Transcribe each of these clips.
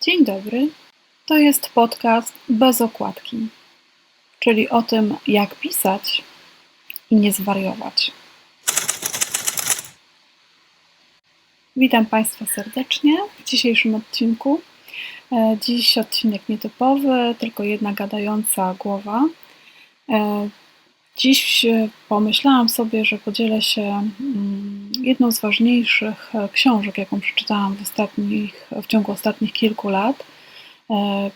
Dzień dobry. To jest podcast bez okładki, czyli o tym, jak pisać i nie zwariować. Witam Państwa serdecznie w dzisiejszym odcinku. E, dziś odcinek nietypowy, tylko jedna gadająca głowa. E, dziś pomyślałam sobie, że podzielę się mm, jedną z ważniejszych e, książek, jaką przeczytałam w, ostatnich, w ciągu ostatnich kilku lat.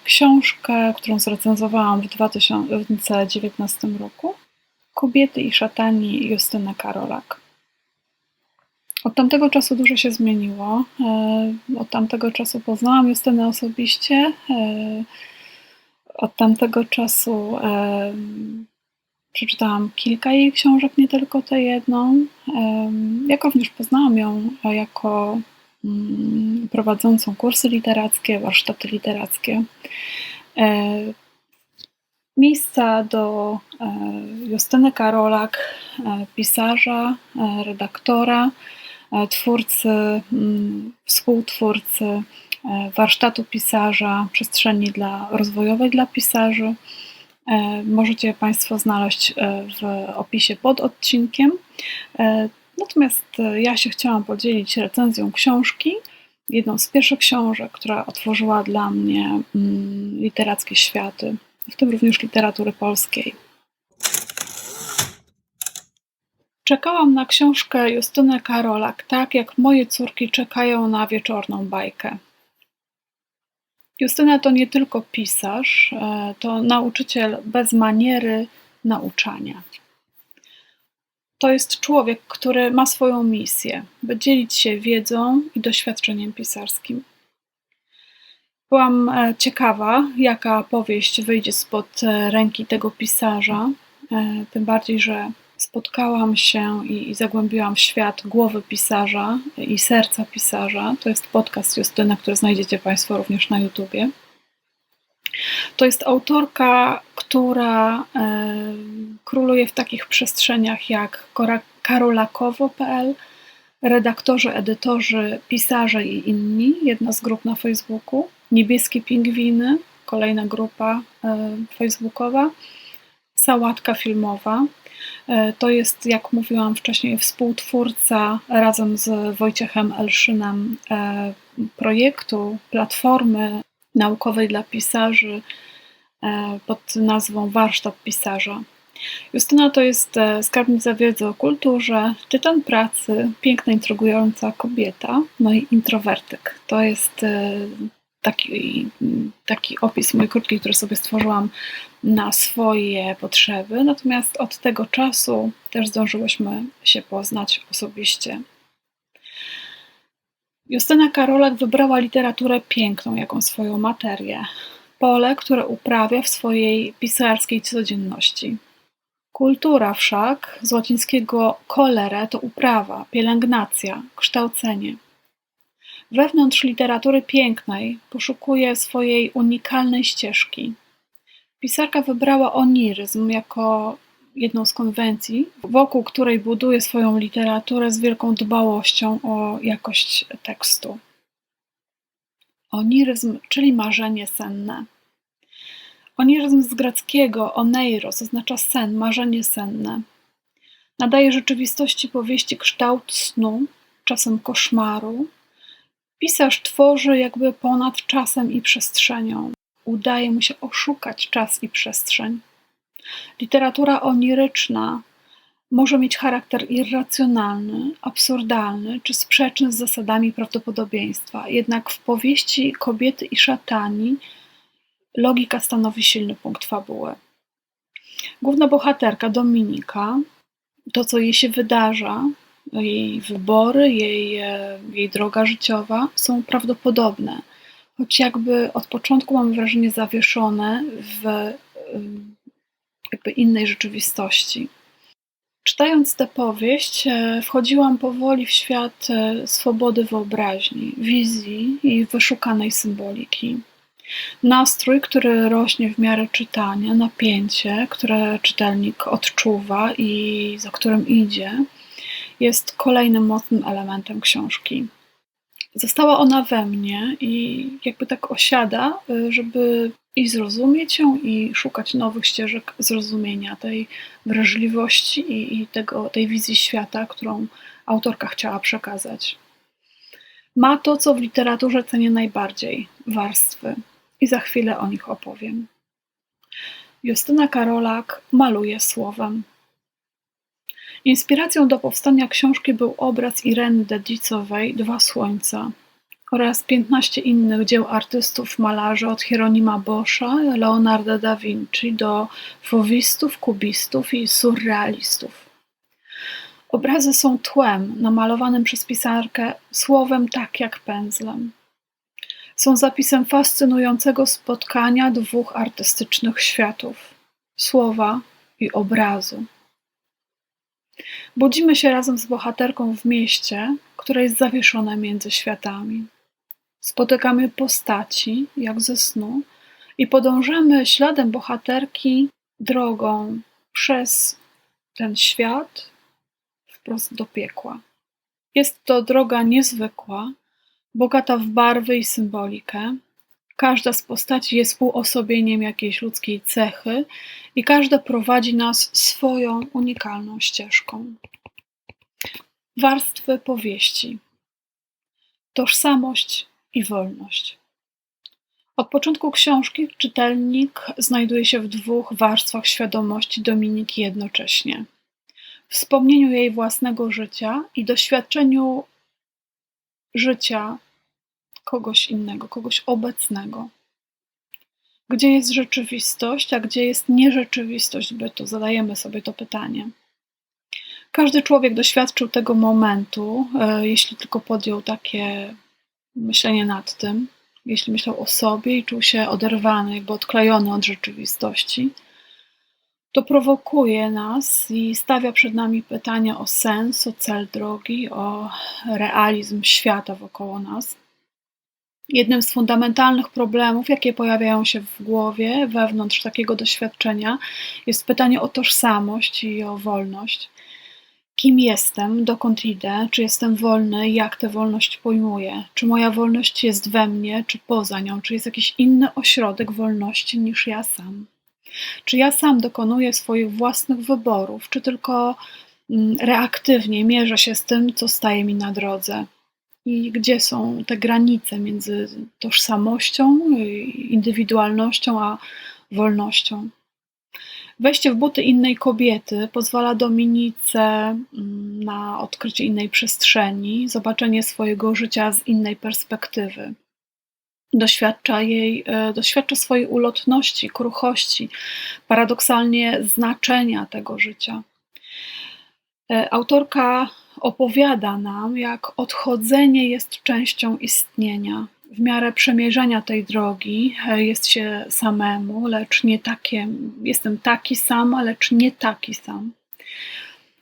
Książkę, którą zrecenzowałam w 2019 roku. Kobiety i szatani Justyna Karolak. Od tamtego czasu dużo się zmieniło. E, od tamtego czasu poznałam Justynę osobiście. E, od tamtego czasu e, przeczytałam kilka jej książek, nie tylko tę jedną. Jak również poznałam ją jako mm, prowadzącą kursy literackie, warsztaty literackie. Miejsca do Justyny Karolak, pisarza, redaktora, E, twórcy, mm, współtwórcy e, warsztatu pisarza, przestrzeni dla, rozwojowej dla pisarzy. E, możecie Państwo znaleźć w opisie pod odcinkiem. Natomiast ja się chciałam podzielić recenzją książki, jedną z pierwszych książek, która otworzyła dla mnie mm, literackie światy, w tym również literatury polskiej. Czekałam na książkę Justyny Karolak, tak jak moje córki czekają na wieczorną bajkę. Justyna to nie tylko pisarz, e, to nauczyciel bez maniery nauczania. To jest człowiek, który ma swoją misję, by dzielić się wiedzą i doświadczeniem pisarskim. Byłam e, ciekawa, jaka powieść wyjdzie spod e, ręki tego pisarza, tym bardziej, że spotkałam się i, i zagłębiłam w świat głowy pisarza i serca pisarza. To jest podcast Justyna, który znajdziecie Państwo również na YouTubie. To jest autorka, która e, króluje w takich przestrzeniach jak karolakowo.pl, redaktorzy, edytorzy, pisarze i inni, jedna z grup na Facebooku, Niebieskie Pingwiny, kolejna grupa e, facebookowa, Sałatka Filmowa, to jest, jak mówiłam wcześniej, współtwórca razem z Wojciechem Elszynem e, projektu, platformy naukowej dla pisarzy e, pod nazwą Warsztat Pisarza. Justyna to jest skarbnica wiedzy o kulturze, tytan pracy, piękna, intrygująca kobieta, no i introwertyk. To jest taki, taki opis mój krótki, który sobie stworzyłam na swoje potrzeby. Natomiast od tego czasu też zdążyłyśmy się poznać osobiście. Justyna Karolak wybrała literaturę piękną jaką swoją materię, pole, które uprawia w swojej pisarskiej codzienności. Kultura wszak z łacińskiego colere to uprawa, pielęgnacja, kształcenie. Wewnątrz literatury pięknej poszukuje swojej unikalnej ścieżki. Pisarka wybrała oniryzm jako jedną z konwencji, wokół której buduje swoją literaturę z wielką dbałością o jakość tekstu. Oniryzm, czyli marzenie senne. Oniryzm z greckiego oneiros oznacza sen, marzenie senne. Nadaje rzeczywistości powieści kształt snu, czasem koszmaru, Pisarz tworzy jakby ponad czasem i przestrzenią. Udaje mu się oszukać czas i przestrzeń. Literatura oniryczna może mieć charakter irracjonalny, absurdalny czy sprzeczny z zasadami prawdopodobieństwa. Jednak w powieści Kobiety i szatani logika stanowi silny punkt fabuły. Główna bohaterka Dominika, to co jej się wydarza, jej wybory, jej, e, jej droga życiowa są prawdopodobne, choć jakby od początku mamy wrażenie zawieszone w e, jakby innej rzeczywistości. Czytając tę powieść, e, wchodziłam powoli w świat swobody wyobraźni, wizji i wyszukanej symboliki. Nastrój, który rośnie w miarę czytania, napięcie, które czytelnik odczuwa i za którym idzie, jest kolejnym mocnym elementem książki. Została ona we mnie i jakby tak osiada, y, żeby i zrozumieć ją, i szukać nowych ścieżek zrozumienia tej wrażliwości i, i tego, tej wizji świata, którą autorka chciała przekazać. Ma to, co w literaturze cenię najbardziej warstwy, i za chwilę o nich opowiem. Justyna Karolak maluje słowem. Inspiracją do powstania książki był obraz Ireny Dedicowej Dwa Słońca oraz 15 innych dzieł artystów malarzy od Hieronima Boscha, Leonarda da Vinci do fowistów, kubistów i surrealistów. Obrazy są tłem namalowanym przez pisarkę słowem tak jak pędzlem. Są zapisem fascynującego spotkania dwóch artystycznych światów słowa i obrazu. Budzimy się razem z bohaterką w mieście, które jest zawieszone między światami. Spotykamy postaci, jak ze snu, i podążamy śladem bohaterki drogą przez ten świat wprost do piekła. Jest to droga niezwykła, bogata w barwy i symbolikę. Każda z postaci jest uosobieniem jakiejś ludzkiej cechy i każda prowadzi nas swoją unikalną ścieżką. Warstwy powieści. Tożsamość i wolność. Od początku książki czytelnik znajduje się w dwóch warstwach świadomości Dominiki jednocześnie. Wspomnieniu jej własnego życia i doświadczeniu życia kogoś innego, kogoś obecnego. Gdzie jest rzeczywistość, a gdzie jest nierzeczywistość bytu? Zadajemy sobie to pytanie. Każdy człowiek doświadczył tego momentu, e, jeśli tylko podjął takie myślenie nad tym, jeśli myślał o sobie i czuł się oderwany, jakby odklejony od rzeczywistości, to prowokuje nas i stawia przed nami pytania o sens, o cel drogi, o realizm świata wokoło nas. Jednym z fundamentalnych problemów, jakie pojawiają się w głowie wewnątrz takiego doświadczenia, jest pytanie o tożsamość i o wolność kim jestem, dokąd idę, czy jestem wolny, jak tę wolność pojmuję, czy moja wolność jest we mnie, czy poza nią, czy jest jakiś inny ośrodek wolności niż ja sam. Czy ja sam dokonuję swoich własnych wyborów, czy tylko mm, reaktywnie mierzę się z tym, co staje mi na drodze? I gdzie są te granice między tożsamością, indywidualnością a wolnością? Wejście w buty innej kobiety pozwala Dominice mm, na odkrycie innej przestrzeni, zobaczenie swojego życia z innej perspektywy. Doświadcza, jej, e, doświadcza swojej ulotności, kruchości, paradoksalnie znaczenia tego życia. E, autorka opowiada nam, jak odchodzenie jest częścią istnienia, w miarę przemierzania tej drogi e, jest się samemu, lecz nie takie, jestem taki sam, lecz nie taki sam.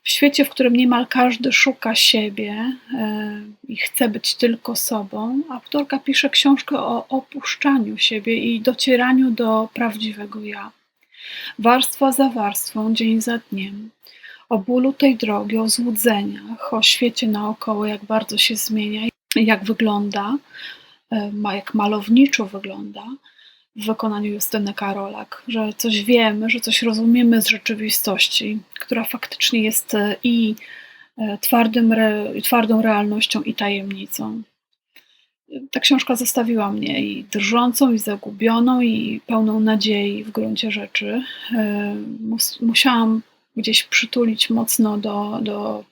W świecie, w którym niemal każdy szuka siebie e, i chce być tylko sobą, autorka pisze książkę o opuszczaniu siebie i docieraniu do prawdziwego ja. Warstwa za warstwą, dzień za dniem. O bólu tej drogi, o złudzeniach, o świecie naokoło, jak bardzo się zmienia, jak wygląda, E, jak malowniczo wygląda w wykonaniu Justyny Karolak, że coś wiemy, że coś rozumiemy z rzeczywistości, która faktycznie jest e, i e, twardym, twardą realnością i tajemnicą. Ta książka zostawiła mnie i drżącą, i zagubioną, i pełną nadziei w gruncie rzeczy. Musiałam gdzieś przytulić mocno do, do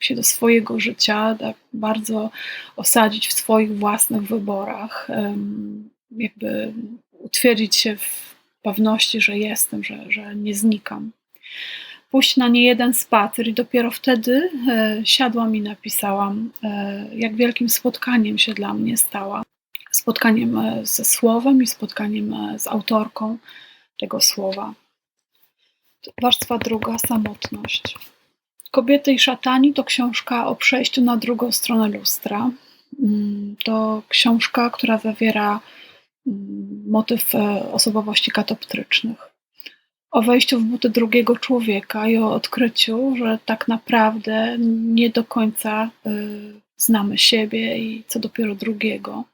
się do swojego życia, tak bardzo osadzić w swoich własnych wyborach, jakby utwierdzić się w pewności, że jestem, że, że nie znikam. Pójść na niejeden spacer, i dopiero wtedy e, siadłam i napisałam, e, jak wielkim spotkaniem się dla mnie stała. Spotkaniem e, ze słowem i spotkaniem z autorką tego słowa. Warstwa druga samotność. Kobiety i szatani to książka o przejściu na drugą stronę lustra. Mm, to książka, która zawiera mm, motyw e, osobowości katoptrycznych. o wejściu w buty drugiego człowieka i o odkryciu, że tak naprawdę nie do końca y, znamy siebie i co dopiero drugiego.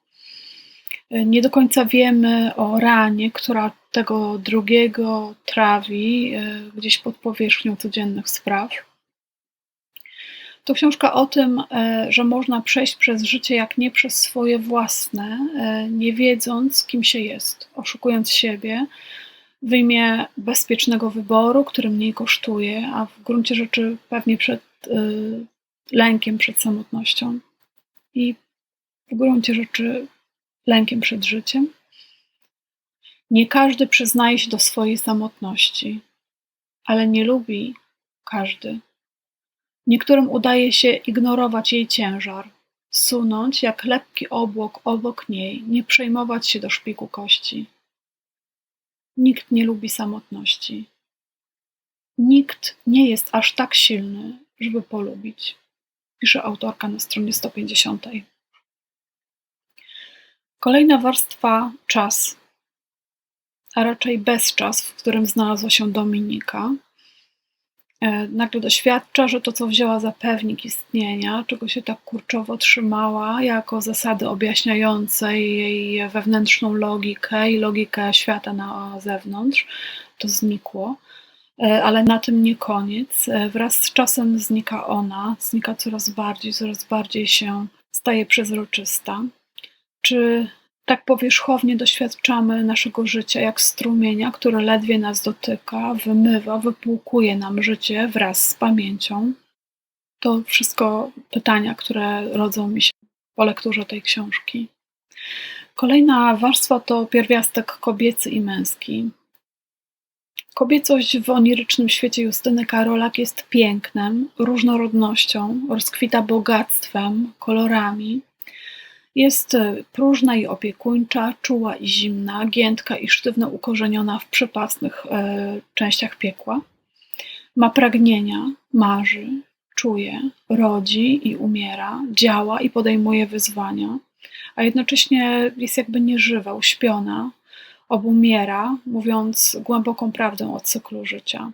Y, nie do końca wiemy o ranie, która tego drugiego trawi y, gdzieś pod powierzchnią codziennych spraw. To książka o tym, że można przejść przez życie jak nie przez swoje własne, nie wiedząc, kim się jest, oszukując siebie, w imię bezpiecznego wyboru, który mniej kosztuje, a w gruncie rzeczy pewnie przed lękiem przed samotnością i w gruncie rzeczy lękiem przed życiem. Nie każdy przyznaje się do swojej samotności, ale nie lubi każdy. Niektórym udaje się ignorować jej ciężar, sunąć jak lekki obłok obok niej, nie przejmować się do szpiku kości. Nikt nie lubi samotności. Nikt nie jest aż tak silny, żeby polubić, pisze autorka na stronie 150. Kolejna warstwa czas, a raczej bezczas, w którym znalazła się Dominika, E, nagle doświadcza, że to, co wzięła za pewnik istnienia, czego się tak kurczowo trzymała, jako zasady objaśniające jej wewnętrzną logikę i logikę świata na zewnątrz, to znikło. E, ale na tym nie koniec. E, wraz z czasem znika ona, znika coraz bardziej, coraz bardziej się staje przezroczysta. Czy tak powierzchownie doświadczamy naszego życia jak strumienia, które ledwie nas dotyka, wymywa, wypłukuje nam życie wraz z pamięcią. To wszystko pytania, które rodzą mi się po lekturze tej książki. Kolejna warstwa to pierwiastek kobiecy i męski. Kobiecość w onirycznym świecie Justyny Karolak jest pięknem, różnorodnością, rozkwita bogactwem, kolorami, jest e, próżna i opiekuńcza, czuła i zimna, giętka i sztywno ukorzeniona w przepasnych e, częściach piekła. Ma pragnienia, marzy, czuje, rodzi i umiera, działa i podejmuje wyzwania, a jednocześnie jest jakby nieżywa, uśpiona, obumiera, mówiąc głęboką prawdę o cyklu życia.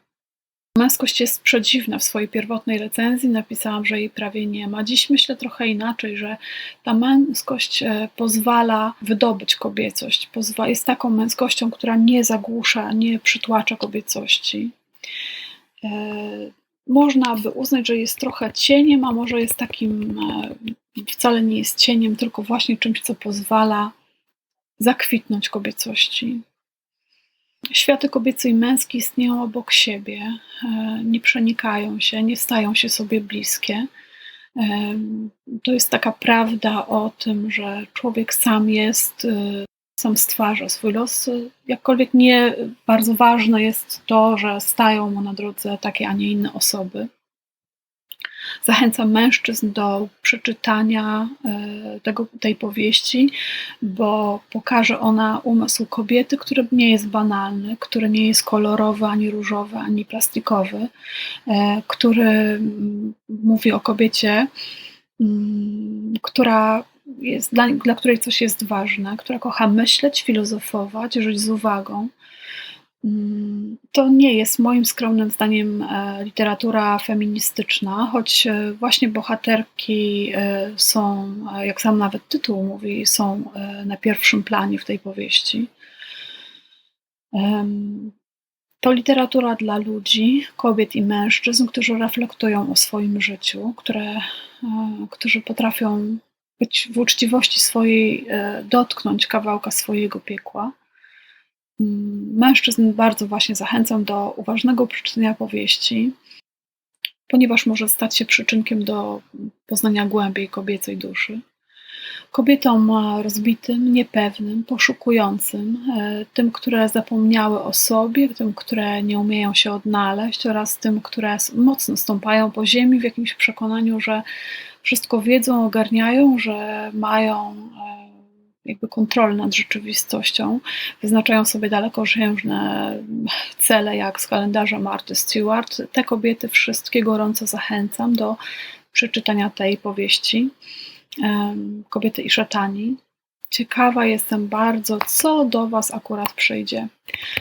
Męskość jest przedziwna. W swojej pierwotnej recenzji napisałam, że jej prawie nie ma. Dziś myślę trochę inaczej, że ta męskość e, pozwala wydobyć kobiecość. Jest taką męskością, która nie zagłusza, nie przytłacza kobiecości. E, można by uznać, że jest trochę cieniem, a może jest takim, e, wcale nie jest cieniem, tylko właśnie czymś, co pozwala zakwitnąć kobiecości. Światy kobiecy i męski istnieją obok siebie, e, nie przenikają się, nie stają się sobie bliskie. E, to jest taka prawda o tym, że człowiek sam jest, e, sam stwarza swój los. Jakkolwiek nie bardzo ważne jest to, że stają mu na drodze takie, a nie inne osoby. Zachęcam mężczyzn do przeczytania e, tego, tej powieści, bo pokaże ona umysł kobiety, który nie jest banalny, który nie jest kolorowy, ani różowy, ani plastikowy, e, który mm, mówi o kobiecie, mm, która jest, dla, dla której coś jest ważne, która kocha myśleć, filozofować, żyć z uwagą to nie jest moim skromnym zdaniem e, literatura feministyczna, choć e, właśnie bohaterki e, są, jak sam nawet tytuł mówi, są na pierwszym planie w tej powieści. To literatura dla ludzi, kobiet i mężczyzn, którzy reflektują o swoim życiu, które, którzy potrafią być w uczciwości swojej, dotknąć kawałka swojego piekła Mężczyzn bardzo właśnie zachęcam do uważnego przeczytania powieści, ponieważ może stać się przyczynkiem do poznania głębiej kobiecej duszy. Kobietom rozbitym, niepewnym, poszukującym, e, tym, które zapomniały o sobie, tym, które nie umieją się odnaleźć, oraz tym, które mocno stąpają po ziemi w jakimś przekonaniu, że wszystko wiedzą, ogarniają, że mają jakby kontrolę nad rzeczywistością, wyznaczają sobie dalekosiężne cele, jak z kalendarza Marty Stewart. Te kobiety wszystkie gorąco zachęcam do przeczytania tej powieści Kobiety i szatani. Ciekawa jestem bardzo, co do Was akurat przyjdzie.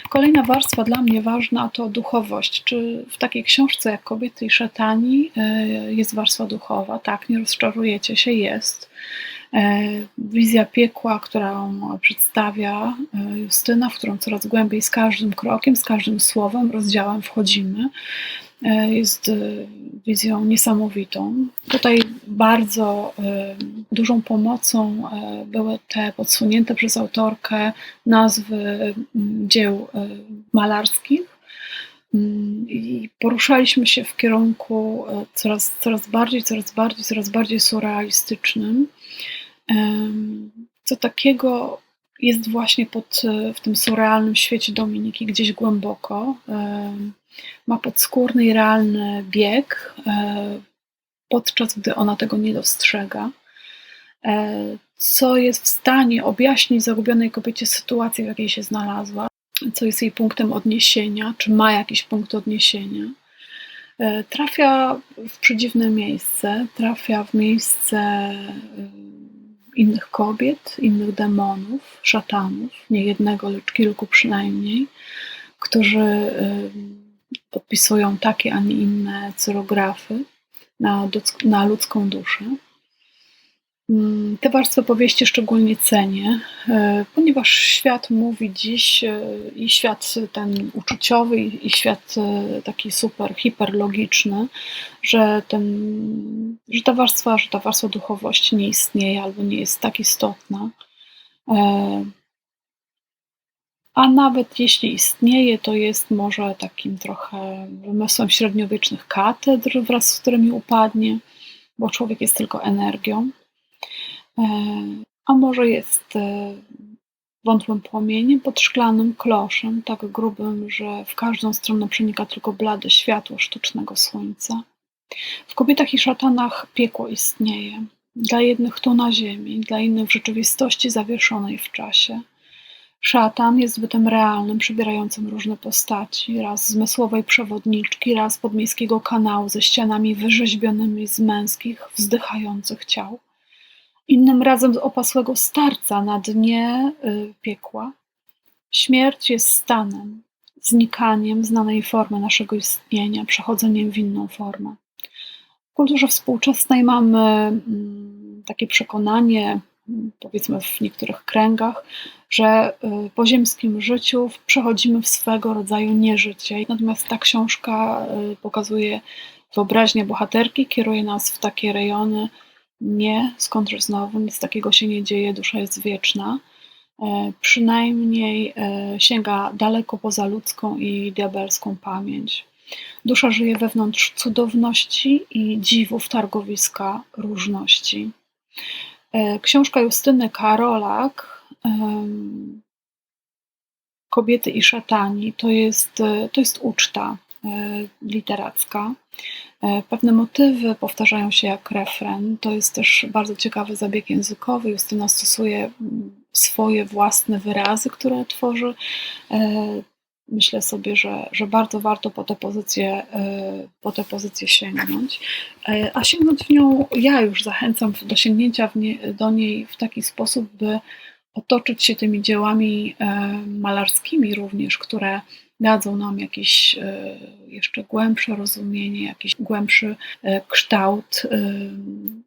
Kolejna warstwa dla mnie ważna to duchowość. Czy w takiej książce jak Kobiety i szatani e, jest warstwa duchowa? Tak, nie rozczarujecie się, jest. E, wizja piekła, którą przedstawia e, Justyna, w którą coraz głębiej z każdym krokiem, z każdym słowem, rozdziałem wchodzimy. E, jest wizją niesamowitą. Tutaj bardzo dużą pomocą były te podsunięte przez autorkę nazwy dzieł malarskich. I poruszaliśmy się w kierunku coraz, coraz bardziej, coraz bardziej, coraz bardziej surrealistycznym. Co takiego jest właśnie pod, w tym surrealnym świecie Dominiki, gdzieś głęboko. Ma podskórny i realny bieg, e, podczas gdy ona tego nie dostrzega, e, co jest w stanie objaśnić zagubionej kobiecie sytuację, w jakiej się znalazła, co jest jej punktem odniesienia, czy ma jakiś punkt odniesienia. E, trafia w przedziwne miejsce, trafia w miejsce innych kobiet, innych demonów, szatanów, nie jednego, lecz kilku przynajmniej, którzy podpisują takie, a nie inne cyrografy na, na ludzką duszę. Mm, te warstwy powieści szczególnie cenię, e, ponieważ świat mówi dziś e, i świat ten uczuciowy, i świat e, taki super, hiperlogiczny, że, ten, że, ta warstwa, że ta warstwa duchowości nie istnieje albo nie jest tak istotna a nawet jeśli istnieje, to jest może takim trochę wymysłem średniowiecznych katedr, wraz z którymi upadnie, bo człowiek jest tylko energią. A może jest e, wątłym płomieniem pod szklanym kloszem, tak grubym, że w każdą stronę przenika tylko blade światło sztucznego słońca. W kobietach i szatanach piekło istnieje. Dla jednych tu na ziemi, dla innych w rzeczywistości zawieszonej w czasie – Szatan jest bytem realnym, przybierającym różne postaci, raz zmysłowej przewodniczki, raz podmiejskiego kanału ze ścianami wyrzeźbionymi z męskich, wzdychających ciał. Innym razem opasłego starca na dnie y, piekła. Śmierć jest stanem, znikaniem znanej formy naszego istnienia, przechodzeniem w inną formę. W kulturze współczesnej mamy mm, takie przekonanie, powiedzmy w niektórych kręgach, że y, po ziemskim życiu przechodzimy w swego rodzaju nieżycie. Natomiast ta książka y, pokazuje wyobraźnię bohaterki, kieruje nas w takie rejony. Nie, skądże znowu, nic takiego się nie dzieje, dusza jest wieczna. E, przynajmniej e, sięga daleko poza ludzką i diabelską pamięć. Dusza żyje wewnątrz cudowności i dziwów targowiska różności. E, książka Justyny Karolak Kobiety i szatani to jest, to jest uczta literacka. Pewne motywy powtarzają się jak refren. To jest też bardzo ciekawy zabieg językowy. Justyna stosuje swoje własne wyrazy, które tworzy myślę sobie, że, że bardzo warto po tę pozycję, e, po pozycję sięgnąć. E, a sięgnąć w nią ja już zachęcam do sięgnięcia nie, do niej w taki sposób, by otoczyć się tymi dziełami e, malarskimi również, które dadzą nam jakieś jeszcze głębsze rozumienie, jakiś głębszy kształt.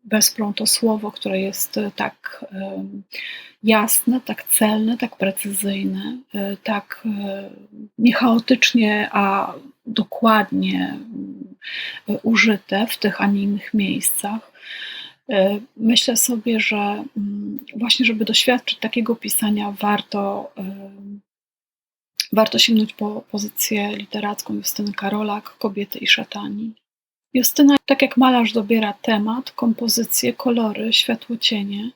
Wesprą to słowo, które jest tak jasne, tak celne, tak precyzyjne, e, tak e, niechaotycznie, a dokładnie e, użyte w tych, a nie innych miejscach. Myślę sobie, że mm, właśnie, żeby doświadczyć takiego pisania, warto, warto sięgnąć po pozycję literacką Justyny Karolak, Kobiety i szatani. Justyna, tak jak malarz dobiera temat, kompozycję, kolory, światło-cienie,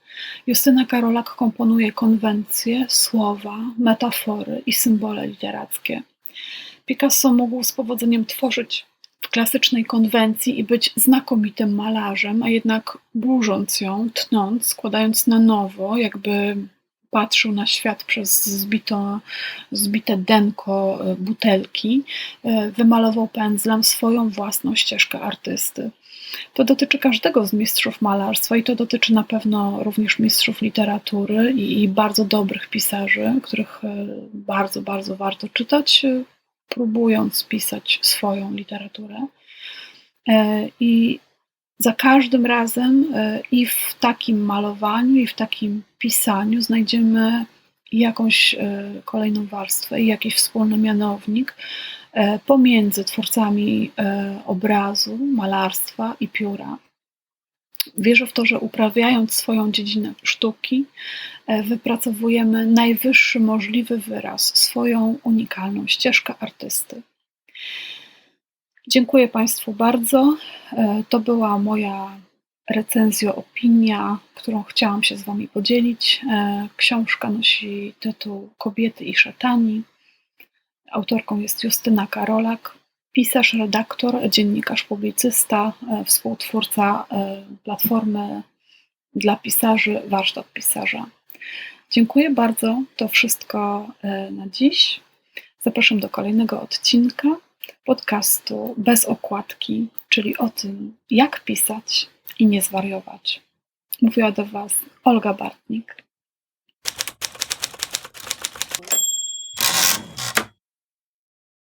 Justyna Karolak komponuje konwencje, słowa, metafory i symbole literackie. Picasso mógł z powodzeniem tworzyć w klasycznej konwencji i być znakomitym malarzem, a jednak burząc ją, tnąc, składając na nowo, jakby patrzył na świat przez zbito, zbite denko butelki, e, wymalował pędzlem swoją własną ścieżkę artysty. To dotyczy każdego z mistrzów malarstwa i to dotyczy na pewno również mistrzów literatury i, i bardzo dobrych pisarzy, których e, bardzo, bardzo warto czytać, e, próbując pisać swoją literaturę. E, I za każdym razem i w takim malowaniu, i w takim pisaniu znajdziemy jakąś kolejną warstwę i jakiś wspólny mianownik, E, pomiędzy twórcami e, obrazu, malarstwa i pióra. Wierzę w to, że uprawiając swoją dziedzinę sztuki, e, wypracowujemy najwyższy możliwy wyraz, swoją unikalną ścieżkę artysty. Dziękuję Państwu bardzo. To była moja recenzja, opinia, którą chciałam się z Wami podzielić. Książka nosi tytuł Kobiety i szatani. Autorką jest Justyna Karolak, pisarz, redaktor, dziennikarz, publicysta, e, współtwórca e, platformy dla pisarzy Warsztat Pisarza. Dziękuję bardzo. To wszystko e, na dziś. Zapraszam do kolejnego odcinka podcastu bez okładki, czyli o tym, jak pisać i nie zwariować. Mówiła do Was Olga Bartnik.